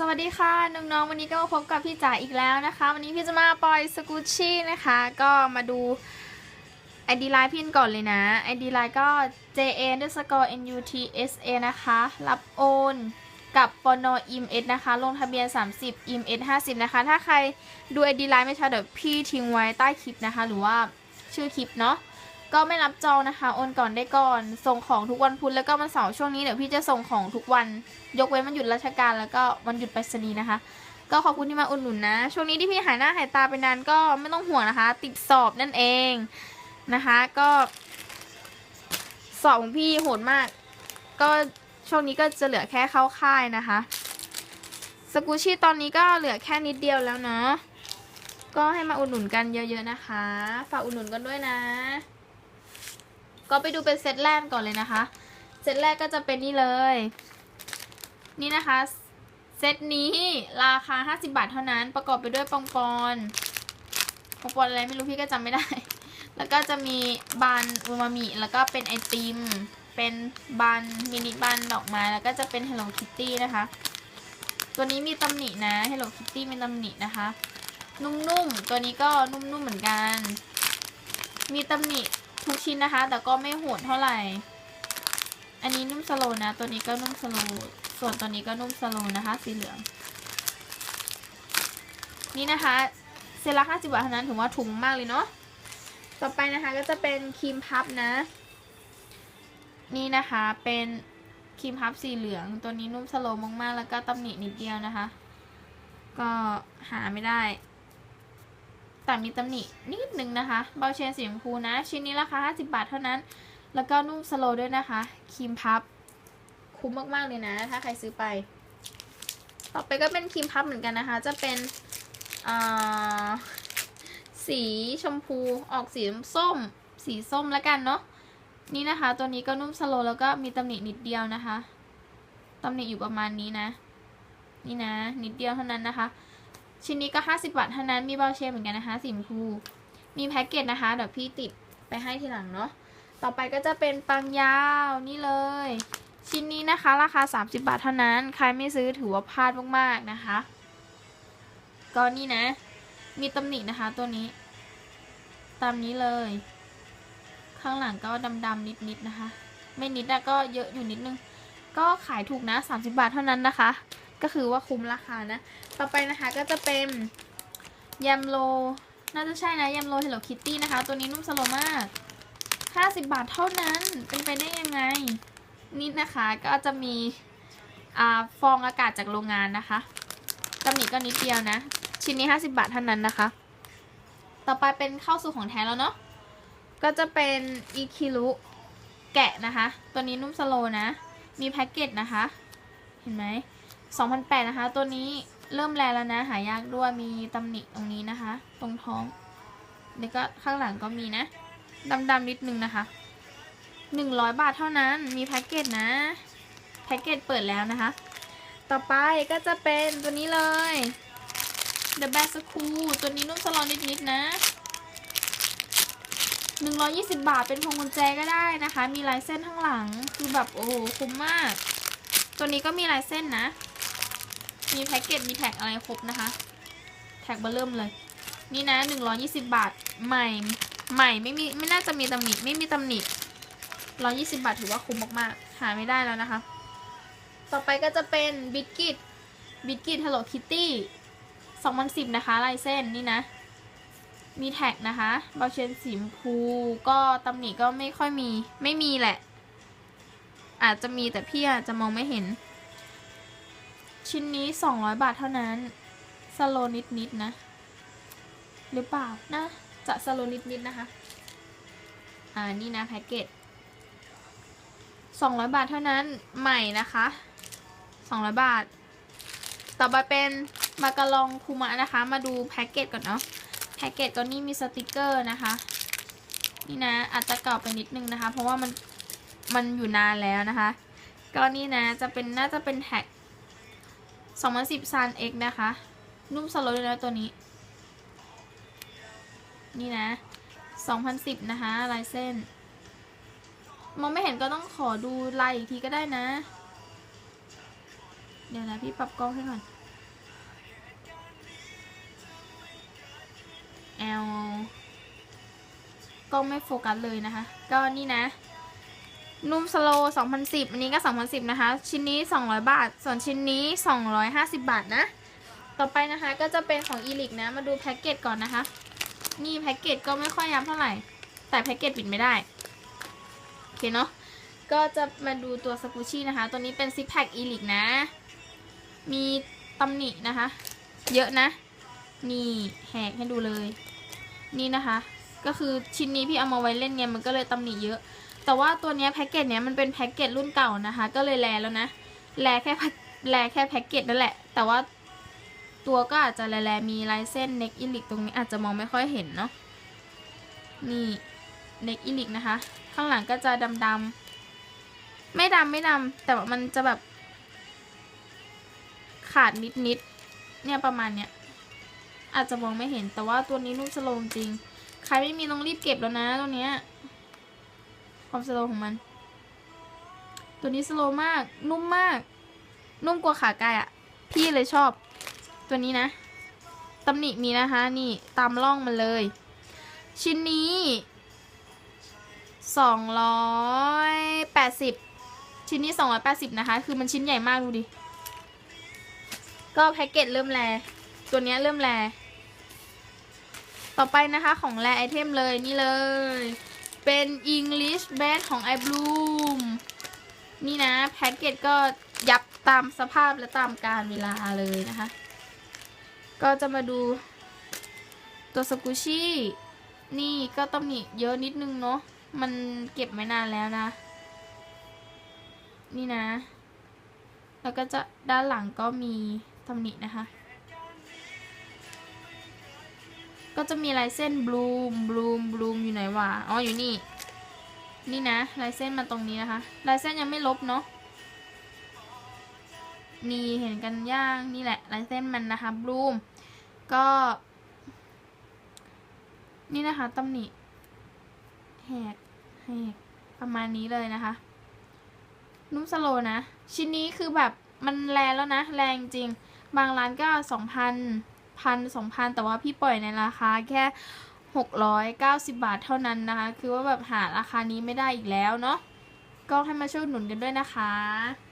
สวัสดีค่ะน้องๆวันนี้ก็มาพบกับพี่จ๋าอีกแล้วนะคะ วันนี้พี่จะมาปล่อยสกูชี่นะคะ ก็มาดู ID Line พี่ก่อนเลยนะ ID Line ก็ JA underscore NUTSA นะคะ รับโอนกับปนอิมเอสนะคะ ลงทะเบียน 30อิมเอ50นะคะ ถ้าใครดู ID Line ไม่ชัดเดี๋ยวพี่ทิ้งไว้ใต้คลิปนะคะ หรือว่าชื่อคลิปเนาะ ก็ไม่รับจองนะคะโอนก่อนได้ก่อน ส่งของทุกวันพุธแล้วก็วันเสาร์ช่วงนี้เดี๋ยวพี่จะส่งของทุกวัน ยกเว้นวันหยุดราชการแล้วก็วันหยุดไปรษณีย์นะคะ ก็ขอบคุณที่มาอุดหนุนนะ ช่วงนี้ที่พี่หายหน้าหายตาไปนานก็ไม่ต้องห่วงนะคะ ติดสอบนั่นเองนะคะ ก็ สอบของพี่โหดมาก ก็ช่วงนี้ก็จะเหลือแค่เข้าค่ายนะคะ สกูชี่ตอนนี้ก็เหลือแค่นิดเดียวแล้วเนาะก็ให้มาอุดหนุนกันเยอะๆนะคะ ฝากอุดหนุนกันด้วยนะ ก็ไปดูเป็นเซตแรกก่อนเลยนะคะ เซตแรกก็จะเป็นนี่เลย นี่นะคะ เซตนี้ราคา 50 บาทเท่านั้น ประกอบไปด้วยปองปอนปองปอนอะไรไม่รู้พี่ก็จำไม่ได้ แล้วก็จะมีบันอูมามิ แล้วก็เป็นไอติม เป็นบันมินิบันดอกไม้ แล้วก็จะเป็น Hello Kitty นะคะ ตัวนี้มีตำหนินะ Hello Kitty มีตำหนินะคะ นุ่มๆ ตัวนี้ก็นุ่มๆ เหมือนกัน มีตำหนิ ทุกชิ้นนะคะ แต่ก็ไม่โหดเท่าไหร่ อันนี้นุ่มสโลนะ ตัวนี้ก็นุ่มสโลส่วนตัวนี้ก็นุ่มสโลนะคะ สีเหลือง นี่นะคะเซตละ50บาทเท่านั้นถือว่าถูกมากเลยเนาะต่อไปนะคะก็จะเป็นครีมพับนะ นี่นะคะเป็นครีมพับสีเหลือง ตัวนี้นุ่มสโลมากๆ แล้วก็ตำหนินิดเดียวนะคะ ก็หาไม่ได้ แต่มีตำหนินิดนึงนะคะ เบาเชนสีชมพูนะ ชิ้นนี้ราคา 50 บาทเท่านั้น แล้วก็นุ่มสโลด้วยนะคะ ครีมพับ คุ้มมากๆเลยนะ ถ้าใครซื้อไป ต่อไปก็เป็นครีมพับเหมือนกันนะคะ จะเป็นสีชมพูออกสีส้ม สีส้มแล้วกันเนาะ นี่นะคะ ตัวนี้ก็นุ่มสโลแล้วก็มีตำหนินิดเดียวนะคะ ตำหนิอยู่ประมาณนี้นะ นี่นะ นิดเดียวเท่านั้นนะคะ ชิ้นนี้ก็ 50 บาทเท่านั้นมีเบลเชนเหมือนกันนะคะสีชมพูมีแพ็กเกจนะคะ เดี๋ยวพี่ติดไปให้ทีหลังเนาะต่อไปก็จะเป็นปังยาวนี่เลย ชิ้นนี้นะคะราคา 30 บาทเท่านั้น ใครไม่ซื้อถือว่าพลาดมากๆนะคะ ก็นี่นะ มีตำหนินะคะตัวนี้ ตามนี้เลย ข้างหลังก็ดำๆนิดๆนะคะ ไม่นิดนะก็เยอะอยู่นิดนึง ก็ขายถูกนะ 30 บาทเท่านั้นนะคะ ก็คือว่าคุ้มราคานะ ต่อไปนะคะก็จะเป็นยำโล น่าจะใช่นะยำโล Hello Kitty นะคะ ตัวนี้นุ่มสโลมาก50 บาทเท่านั้น เป็นไปได้ยังไง นี่นะคะก็จะมีอฟองอากาศจากโรงงานนะคะตำหนิก็นิดเดียวนะ ชิ้นนี้ 50 บาทเท่านั้นนะคะ ต่อไปเป็นข้าวสู่ของแท้แล้วเนาะ ก็จะเป็นอีคิรุแกะนะคะ ตัวนี้นุ่มสโลนะ มีแพ็กเกจนะคะ เห็นไหม 2008 นะคะ ตัวนี้เริ่มแลแล้วนะหายากด้วยมีตำหนิตรงนี้นะคะ ตรงท้องแล้วก็ข้างหลังก็มีนะดำๆนิดนึงนะคะ 100 บาทเท่านั้นมีแพ็กเกจนะแพ็กเกจเปิดแล้วนะคะ ต่อไปก็จะเป็นตัวนี้เลย The Best School ตัวนี้นุ่มสลอนนิดๆนะ120 บาทเป็นพวงกุญแจก็ได้นะคะ มีลายเส้นข้างหลัง คือแบบโอ้โหคุ้มมาก ตัวนี้ก็มีลายเส้นนะ มีแพ็กเกจมีแท็กอะไรครบนะคะ แท็กเบอร์เริ่มเลย นี่นะ120บาท ใหม่ ใหม่ไม่มีไม่น่าจะมีตำหนิไม่มีตำหนิ120บาทถือว่าคุ้มมากๆ หาไม่ได้แล้วนะคะ ต่อไปก็จะเป็นบิสกิตบิสกิต Hello Kitty 2010นะคะลายเส้นนี่นะมีแท็กนะคะเบาเชนสีมพูก็ตำหนิก็ไม่ค่อยมี ไม่มีแหละ อาจจะมีแต่พี่อาจจะมองไม่เห็น ชิ้นนี้ 200 บาทเท่านั้น สโลนิดนิดนะ หรือเปล่านะ จะสโลนิดนิดนะคะ อ่า นี่นะแพ็กเกจ200 บาทเท่านั้น ใหม่นะคะ 200 บาท ต่อไปเป็นมาการองคูมะนะคะ มาดูแพ็กเกจก่อนเนาะ แพ็กเกจก็นี่มีสติกเกอร์นะคะ นี่นะอาจจะเก่าไปนิดนึงนะคะ เพราะว่ามัน มันอยู่นานแล้วนะคะ ก็นี่นะ จะเป็นน่าจะเป็นแท็ก 2010 Sun X นะคะ นุ่มสโลเลยนะตัวนี้ นี่นะ 2010 นะคะ ลายเส้น มองไม่เห็นก็ต้องขอดูลายอีกทีก็ได้นะ เดี๋ยวนะพี่ปรับกล้องให้ก่อน่อลกล้องไม่โฟกัสเลยนะคะ ก็นี่นะ นุ่มสโล2010 อันนี้ก็ 2010 นะคะ ชิ้นนี้ 200 บาท ส่วนชิ้นนี้ 250 บาทนะ ต่อไปนะคะก็จะเป็นของอีลิกนะ มาดูแพ็กเกจก่อนนะคะ นี่แพ็กเกจก็ไม่ค่อยย้ำเท่าไหร่ แต่แพ็กเกจปิดไม่ได้ โอเคเนาะ ก็จะมาดูตัวสกูชี่นะคะ ตัวนี้เป็นซิปแพคอีลิกนะ มีตำหนินะคะ เยอะนะ นี่แหกให้ดูเลย นี่นะคะ ก็คือชิ้นนี้พี่เอามาไว้เล่นไง มันก็เลยตำหนิเยอะ แต่ว่าตัวนี้แพ็กเกจเนี้ยมันเป็นแพ็กเกจรุ่นเก่านะคะ ก็เลยแลแล้วนะ แลแค่แพแลแค่แพ็กเกจนั่นแหละ แต่ว่าตัวก็อาจจะแลแลมีลายเส้นเน็กอิลิกตรงนี้อาจจะมองไม่ค่อยเห็นเนาะ นี่เน็กอิลิกนะคะ ข้างหลังก็จะดำดำๆไม่ดำไม่ดำแต่ว่ามันจะแบบ ขาดนิดนิดๆ เนี่ยประมาณเนี้ย อาจจะมองไม่เห็นแต่ว่าตัวนี้นุ่มสโลว์จริง ใครไม่มีต้องรีบเก็บแล้วนะตัวเนี้ย ความสโลของมัน ตัวนี้สโลมาก นุ่มมาก นุ่มกว่าขาไก่อะพี่เลยชอบ ตัวนี้นะตำหนิมีนะคะ นี่ตามร่องมันเลย ชิ้นนี้สองร้อยแปดสิบชิ้นนี้สองร้อยแปดสิบนะคะ คือมันชิ้นใหญ่มากดูดิ ก็แพ็กเกจเริ่มแล ตัวนี้เริ่มแล ต่อไปนะคะของแลไอเทมเลยนี่เลย เป็น English Bed ของ i Bloom นี่นะ แพ็กเกจก็ยับตามสภาพและตามการเวลาเลยนะคะ ก็จะมาดูตัวสกูชี่นี่ก็ต้องหนิเยอะนิดนึงเนาะมันเก็บไม่นานแล้วนะ นี่นะ แล้วก็จะด้านหลังก็มีตำหนินะคะ ก็จะมีลายเส้นบลูมบลูมบลูมอยู่ไหนวะอ๋ออยู่นี่ นี่นะลายเส้นมาตรงนี้นะคะ ลายเส้นยังไม่ลบเนาะนี่เห็นกันย่างนี่แหละลายเส้นมันนะคะบลูมก็ นี่นะคะตำหนิแหกแหกประมาณนี้เลยนะคะ นุ่มสโลนะ ชิ้นนี้คือแบบมันแรงแล้วนะ แรงจริง บางร้านก็สองพัน พันสองพันแต่ว่าพี่ปล่อยในราคาแค่หกร้อยเก้าสิบาทเท่านั้นนะคะ คือว่าแบบหาราคานี้ไม่ได้อีกแล้วเนาะก็ให้มาช่วยหนุนกันด้วยนะคะ